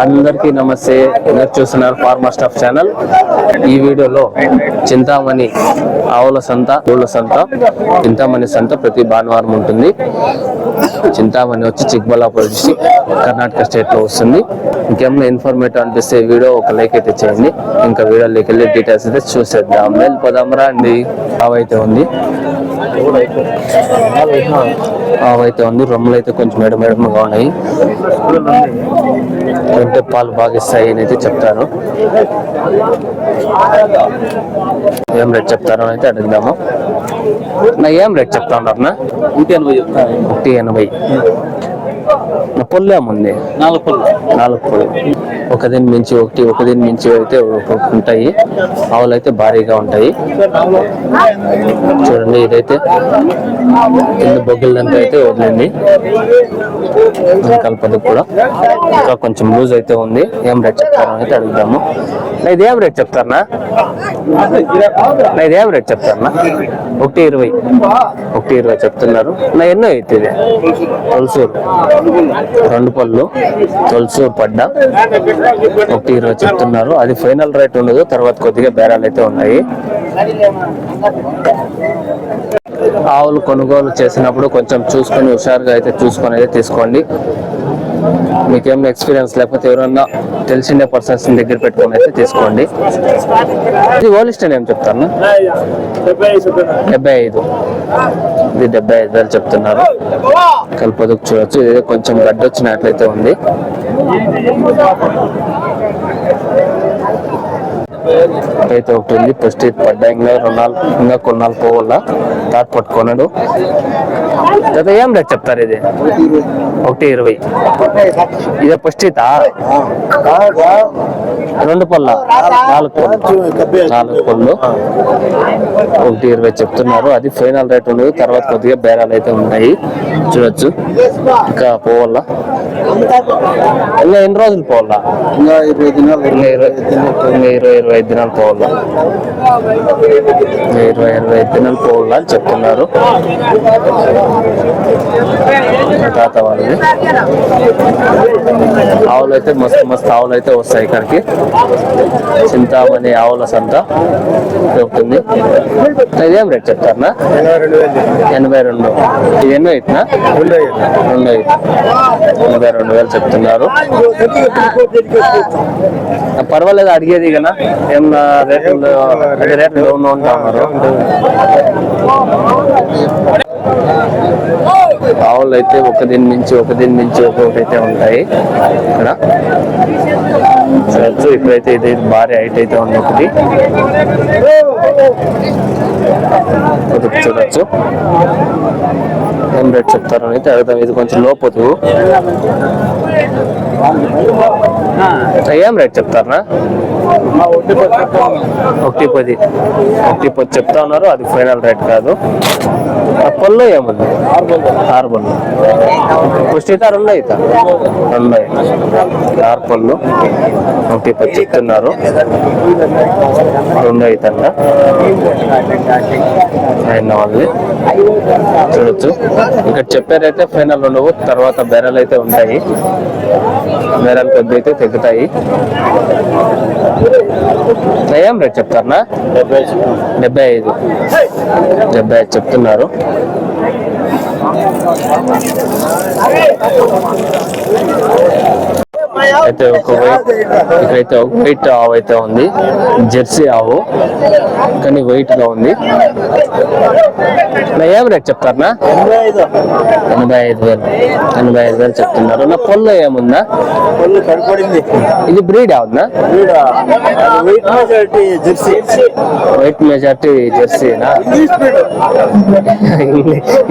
అందరికీ నమస్తే. మీరు చూస్తున్నారు ఫార్మా స్టాఫ్ ఛానల్. ఈ వీడియోలో చింతామణి ఆవుల సంత ఊళ్ళ సంత చింతామణి సంత ప్రతి భానువారం ఉంటుంది. చింతామణి వచ్చి చిక్బల్లాపూర్ డిస్టిక్ కర్ణాటక స్టేట్లో వస్తుంది. ఇంకేమైనా ఇన్ఫర్మేటివ్ అనిపిస్తే వీడియో ఒక లైక్ అయితే చేయండి. ఇంకా వీడియోలోకి వెళ్ళి డీటెయిల్స్ అయితే చూసేద్దాం. వెళ్ళిపోదాంరా అండి అవైతే ఉంది. అవైతే ఉంది. రొమ్ములు అయితే కొంచెం మేడం మేడముగా ఉన్నాయి. అంటే పాలు బాగా ఇస్తాయి అని అయితే చెప్తారు ఏం రేట్ చెప్తారో అయితే అడుగుదాము. నా ఏం రేట్ చెప్తా ఉన్నారు నా నూట ఎనభై చెప్తాను ఒకటి ఎనభై. నా పొల్లు ఏముంది? నాలుగు పళ్ళు నాలుగు పొల్లు. ఒకదాని మించి ఒకటి ఒకదిని మించి అయితే ఉంటాయి. ఆవులు అయితే భారీగా ఉంటాయి. చూడండి ఇదైతే కింద బొగ్గులంతా అయితే వదిలింది కలపదు కూడా. ఇంకా కొంచెం లూజ్ అయితే ఉంది. ఏం రేట్ చెప్తారని అయితే అడుగుదాము. ఇది ఏం రేట్ చెప్తారనా ఇది ఏం రేట్ చెప్తారనా ఒకటి ఇరవై. ఒకటి ఇరవై చెప్తున్నారు. నా ఎన్నో అయితే ఇది? తొలసూరు. రెండు పళ్ళు. తొలసూరు పడ్డ. ఒకటి ఇరవై చెప్తున్నారు. అది ఫైనల్ రేట్ ఉండదు. తర్వాత కొద్దిగా బేరాలు అయితే ఉన్నాయి. ఆవులు కొనుగోలు చేసినప్పుడు కొంచెం చూసుకొని హుషారుగా అయితే చూసుకొని అయితే తీసుకోండి. మీకేమైనా ఎక్స్పీరియన్స్ లేకపోతే ఎవరన్నా తెలిసిన పర్సన్స్ దగ్గర పెట్టుకొని అయితే తీసుకోండి. ఇది ఓలిస్టన్ ఏం చెప్తాను డెబ్బై ఐదు. ఇది డెబ్బై ఐదు వేలు చెప్తున్నారు. కల్పదుకు చూడొచ్చు. ఇది కొంచెం గడ్డొచ్చినట్లయితే ఉంది. అయితే ఒకటి ఉంది ఫస్ట్ ఇది పడ్డా ఇంకా రుణాలు ఇంకా కొన్నాళ్ళు పోవాల? తాట్ పట్టుకున్నాడు. గత ఏం రేట్ చెప్తారు ఇది? ఒకటి ఇరవై. ఇదే ఫస్ట్ ఇతా రెండు పళ్ళ? నాలుగు పళ్ళు. నాలుగు పళ్ళు. ఒకటి ఇరవై చెప్తున్నారు. అది ఫైనల్ రేట్ ఉండదు తర్వాత కొద్దిగా బేరాలు అయితే ఉన్నాయి. చూడొచ్చు. ఇంకా పోవాలా? ఇంకా ఎన్ని రోజులు పోవాలా? ఇంకా ఇరవై దినాలు ఇంకా ఇరవై ఇరవై ఇరవై ఐదు దినాలు పోవాలా? ఇరవై ఇరవై ఐదు దినాలు పోవాలా అని చెప్తున్నారు. తాత వాళ్ళది. ఆవులు అయితే మస్తు మస్తు ఆవులు అయితే వస్తాయి ఇక్కడికి. చింతామణి ఆవుల సంత దొరుకుతుంది ఇదేం రేట్ చెప్తారనా ఎనభై రెండు ఇది ఎన్నో ఉన్నాయి. రెండు ఎనభై రెండు వేలు చెప్తున్నారు. పర్వాలేదు అడిగేది కదా. ఏం రేట్లు రేట్లు డౌన్ ఉంటా ఉన్నారు ఆవులు అయితే ఒక దీని నుంచి ఒక దీని నుంచి ఒక్కొక్కటి అయితే ఉంటాయి. ఇక్కడ. చూడొచ్చు ఇప్పుడైతే ఇది భారీ హైట్ అయితే ఉంది ఒకటి చూడొచ్చు. ఏం రేట్ చెప్తారు అయితే అడుగుతాం ఇది కొంచెం లోపొద్దు ఏం రేట్ చెప్తారా ఒకటి పది ఒకటి పది చెప్తా ఉన్నారు అది ఫైనల్ రేట్ కాదు. ఆ పళ్ళు ఏముంది? ఆరు పళ్ళు పుష్టి అయితే రెండు అయితే రెండు ఆరు పళ్ళు. ఒకటి పది చెప్తున్నారు. రెండు అయితే అయిన చూడొచ్చు. ఇక్కడ చెప్పారైతే ఫైనల్ ఉండవు తర్వాత బెరలు అయితే ఉంటాయి. బెరలు కొద్ది అయితే తగ్గుతాయి. ఏం రేట్ చెప్తారనా? డెబ్బై ఐదు. డెబ్బై ఐదు చెప్తున్నారు. అయితే ఒక వైట్ ఇక్కడైతే ఒక వైట్ ఆవు అయితే ఉంది. జెర్సీ ఆవు. కానీ వైట్గా ఉంది. నా ఏం రేట్ చెప్తారనా? ఎనభై ఐదు వేలు. ఎనభై ఐదు వేలు చెప్తున్నారు. నా పొల్లో ఏముందా? పళ్ళు కనపడింది ఇది బ్రీడ్ అవునా weight majority Jersey. White majority జెర్సీనా? English breed.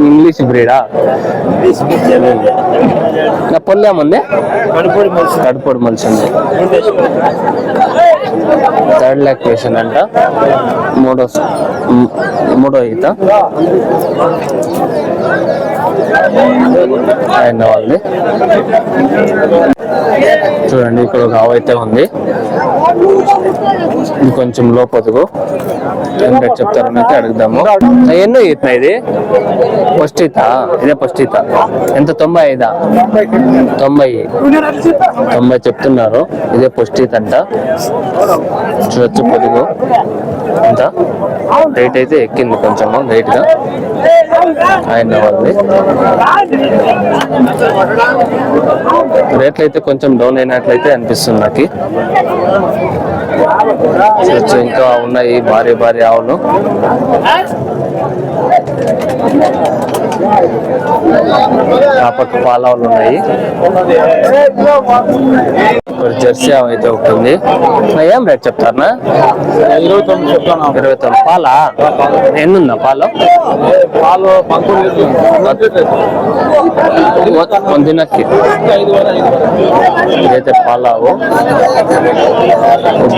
English నా పొల్లో ఏముంది కనపడి మనిషి థర్డ్ పొడి ఉంది థర్డ్ లాక్టేషన్ అంట. మూడో మూడో ఈత. అయిన వాళ్ళది. చూడండి ఇక్కడ ఒక ఆవు అయితే ఉంది. ఇంకొంచెం కొంచెం ఎంత చెప్తారు అయితే అడుగుదాము. ఎన్నో ఈత ఇది? ఫస్ట్ ఈత ఇదే ఫస్ట్ ఈత ఎంత? తొంభై ఐదా తొంభై. తొంభై చెప్తున్నారు. ఇదే ఫస్ట్ ఈత అంట. చూడొచ్చు పొదుగు. ఎంత? రేట్ అయితే ఎక్కింది కొంచెము లైట్గా ఆయన వాళ్ళది. రేట్లు అయితే కొంచెం డౌన్ అయినట్లయితే అనిపిస్తుంది నాకు. చూడొచ్చు ఇంకా ఉన్నాయి భారీ భారీ ఆవులు. ఆ పక్క పాలావులు ఉన్నాయి. ఇక్కడ జెర్సీ అయితే ఒకటి ఉంది. నా ఏం రేట్ చెప్తారనా ఇరవై తొమ్మిది. చెప్తాను ఇరవై తొమ్మిది పాలా? ఎన్ని ఉందా పాలు? పాలు పంకులు దినక్కి ఇదైతే పాలావు.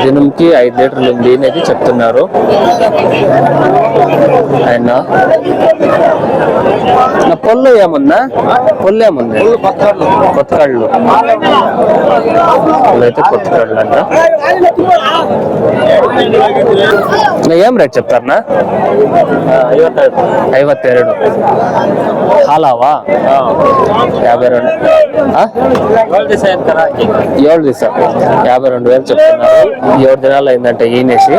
దినంకి ఐదు లీటర్లు ఉంది అనేది చెప్తున్నారు. ఆయన నా పొల్లు ఏముందా? పొల్లు ఏముంది కొత్త కళ్ళు అయితే కొట్టుకోవాలంట ఏం రేట్ చెప్తారనా ఐవత్తెరడు హాలావా? యాభై రెండు ఏడు తీసా. యాభై రెండు వేలు చెప్తున్నారు. ఏడు దినాలు అయిందంటే ఈనేసి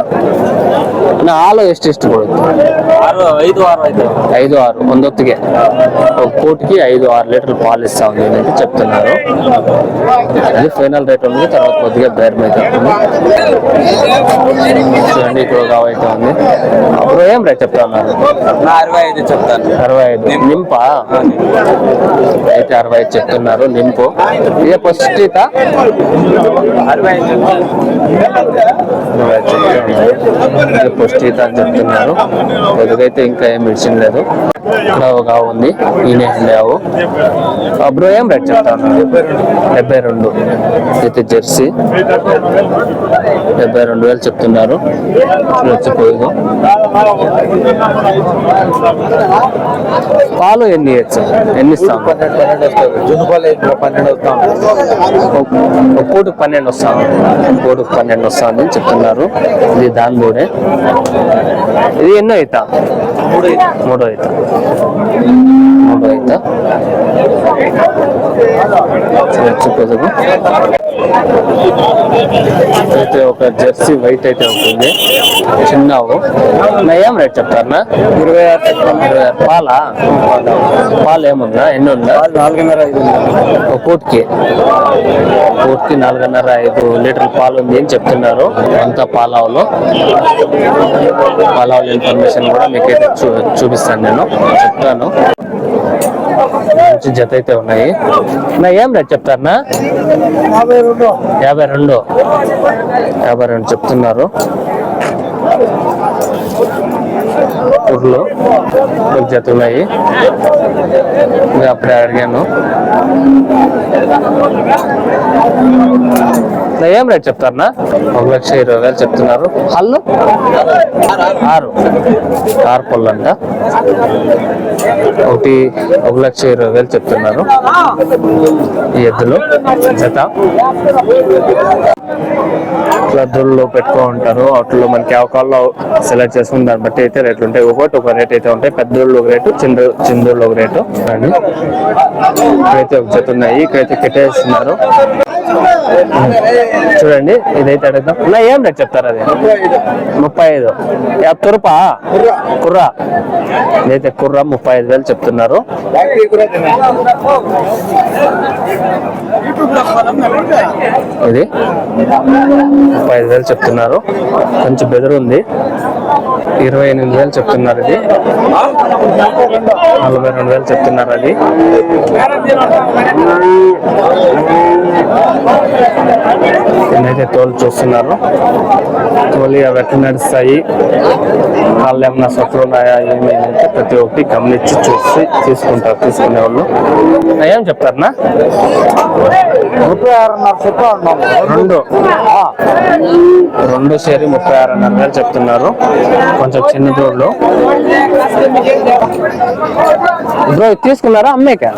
ಹಾಲು ಎಷ್ಟು ಎಷ್ಟು ಕೊಡುತ್ತೆ ఆరు ఐదు ఆరు ఐదు ఐదు ఆరు ಒಂದೊತ್ತಿಗೆ ఒక కోటికి ఐదు ఆరు లీటర్లు పాలు ఇస్తా ఉంది అనేది చెప్తున్నారు అది ఫైనల్ రేట్ ఉంది తర్వాత కొద్దిగా బేరం అయితే ఉంటుంది చూడండి ఇక్కడ ఒక ఆవు అయితే ఉంది అప్పుడు ఏం రేట్ చెప్తా ఉన్నారు నా అరవై ఐదు చెప్తాను అరవై ఐదు నింపా అయితే అరవై ఐదు చెప్తున్నారు నింపు ఇదే ఫస్ట్ ఈత అరవై ఐదు అరవై ఐదు అని చెప్తున్నారు. ఎదుగైతే ఇంకా ఏం మెడిసిన్ లేదు. ఇక్కడ ఒక ఆవు ఉంది. ఈయన ఆవు. అప్పుడు ఏం రేట్ చెప్తా ఉన్నారు డెబ్బై రెండు. అయితే జెర్సీ. డెబ్బై రెండు వేలు చెప్తున్నారు. వచ్చిపోయింది పాలు ఎన్ని ఇవ్వచ్చు? ఎన్ని ఇస్తాం పన్నెండు పన్నెండు వస్తుంది పన్నెండు వస్తాం ఒక పన్నెండు వస్తాను. పూటకు పన్నెండు వస్తాను అని చెప్తున్నారు. ఇది దాని కూడా ఇది ఎన్నో అవుతా మూడో అవుతా మూడో చూడొచ్చు పొదుగు అయితే ఒక జెర్సీ వైట్ అయితే ఉంటుంది. చిన్నవు. ఏం రేట్ చెప్తారనా ఇరవై ఆరు ఇరవై ఆరు. పాలా? పాలు ఏముందా? ఎన్ని ఉందా? నాలుగున్నర ఐదు ఒక పూటకి. పూటకి నాలుగున్నర ఐదు లీటర్ల పాలు ఉంది అని చెప్తున్నారు. అంతా పాలావులో. పాలావుల ఇన్ఫర్మేషన్ కూడా మీకైతే చూ చూపిస్తాను నేను. చెప్తాను. మంచి జత అయితే ఉన్నాయి. నా ఏం రేట్ చెప్తారనా యాభై రెండు యాభై రెండు. యాభై రెండు చెప్తున్నారు. ఊర్లో ఒక జత ఉన్నాయి. అప్పుడే అడిగాను. ఏం రేట్ చెప్తారనా ఒక లక్ష ఇరవై వేలు చెప్తున్నారు. హల్లు? ఆరు. ఆరు పళ్ళు అంట ఒకటి ఒక లక్ష ఇరవై వేలు చెప్తున్నారు. ఈ ఎద్దులు జత. ఇట్లా పెట్టుకో ఉంటారు వాటిలో మనకి అవకాశాలు సెలెక్ట్ చేసుకుని దాన్ని బట్టి అయితే రేట్లు ఉంటాయి ఒకటి ఒక రేట్ అయితే ఉంటాయి. పెద్దోళ్ళు ఒక రేటు చిన్న చిన్నోళ్ళు ఒక రేటు. అండి ఇక్కడైతే ఒక జత ఉన్నాయి. ఇక్కడైతే కట్టేస్తున్నారు. చూడండి ఇదైతే అడుగుతాం నా ఏం రేట్ చెప్తారు అది? ముప్పై ఐదు. తురపా? కుర్రా. ఇదైతే కుర్రా ముప్పై ఐదు వేలు చెప్తున్నారు. ఇది ముప్పై ఐదు వేలు చెప్తున్నారు. కొంచెం బెదర్ ఉంది. ఇరవై ఎనిమిది వేలు చెప్తున్నారు ఇది. నలభై రెండు వేలు చెప్తున్నారు అది. ఇదైతే తోలు చూస్తున్నారు. తోలి అవి ఎట్లా నడుస్తాయి వాళ్ళు ఏమన్నా సొట్లు ఉన్నాయా ఏమి అంటే ప్రతి ఒక్కటి గమనించి చూసి తీసుకుంటారు తీసుకునే వాళ్ళు ఏం చెప్తారనా ముప్పై ఆరున్నర రెండు. రెండు సేరి ముప్పై ఆరున్నర చెప్తున్నారు. కొంచెం చిన్న దూడలు. బ్రో తీసుకున్నారా అమ్మేకే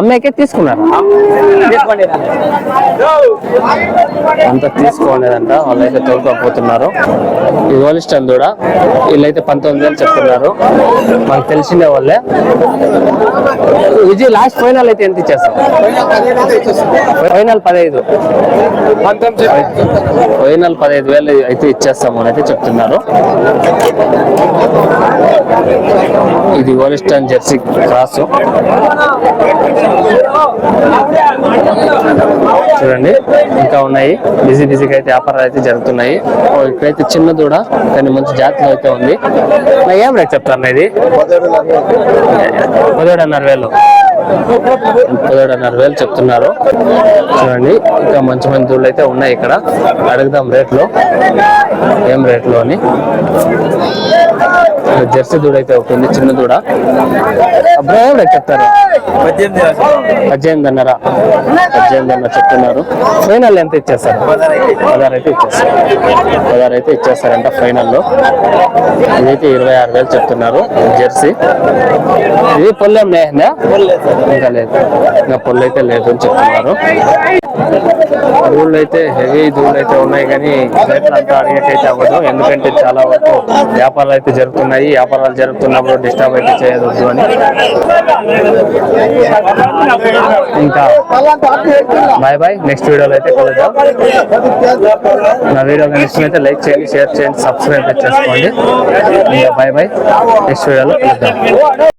అమ్మేకే తీసుకున్నారు? అంతా తీసుకోలేదంట వాళ్ళైతే తోలుకోకపోతున్నారు. ఈ హోలిస్టన్ కూడా వీళ్ళైతే పంతొమ్మిది వేలు చెప్తున్నారు. మనకు తెలిసిందే వాళ్ళే. విజయ్ లాస్ట్ ఫైనల్ అయితే ఎంత ఇచ్చేస్తాం ఫైనల్ పదహైదు. ఫైనల్ పదహైదు వేలు అయితే ఇచ్చేస్తాము అని అయితే చెప్తున్నారు. ఇది హోలిస్టన్ జెర్సీ క్రాస్ చూడండి ఇంకా ఉన్నాయి. బిజీ బిజీగా అయితే వ్యాపారాలు అయితే జరుగుతున్నాయి. ఇక్కడైతే చిన్న దూడ కానీ మంచి జాతిలో అయితే ఉంది. ఏం రేట్ చెప్తాను ఇది? పదిహేడున్నర వేలు. పదిహేడున్నర వేలు చెప్తున్నారు. చూడండి ఇంకా మంచి మంచి దూడలు అయితే ఉన్నాయి ఇక్కడ. అడుగుదాం రేట్లో. ఏం రేట్లో అని. జెర్సీ దూడ అయితే ఒకటి ఉంది చిన్న దూడ. అబ్బాయి రేట్ చెప్తారు? పద్దెనిమిదిన్నర పద్దెనిమిదిన్నర చెప్తున్నారు. ఫైనల్ ఎంత ఇచ్చేస్తారు? పదహారు అయితే ఇచ్చేస్తారు. పదహారు అయితే ఇచ్చేస్తారంట ఫైనల్లో ఇదైతే ఇరవై ఆరు వేలు చెప్తున్నారు జెర్సీ. ఇది పొల్లెం లేదా ఇంకా లేదు. ఇంకా పొల్లు అయితే లేదు అని చెప్తున్నారు. దూళ్ళు అయితే హెవీ దూళ్ళు అయితే ఉన్నాయి కానీ రేట్లు అంతా అడిగేటైతే అవ్వదు. ఎందుకంటే చాలా వరకు వ్యాపారాలు అయితే జరుగుతున్నాయి. వ్యాపారాలు జరుగుతున్నప్పుడు డిస్టర్బ్ అయితే చేయవద్దు అని. ఇంకా బాయ్ బాయ్ నెక్స్ట్ వీడియోలో అయితే కలుద్దాం. నా వీడియో కానీ ఇష్టమైతే లైక్ చేయండి షేర్ చేయండి సబ్స్క్రైబ్ చేసుకోండి. ఇంకా బాయ్ బాయ్ నెక్స్ట్ వీడియోలో కలుద్దాం.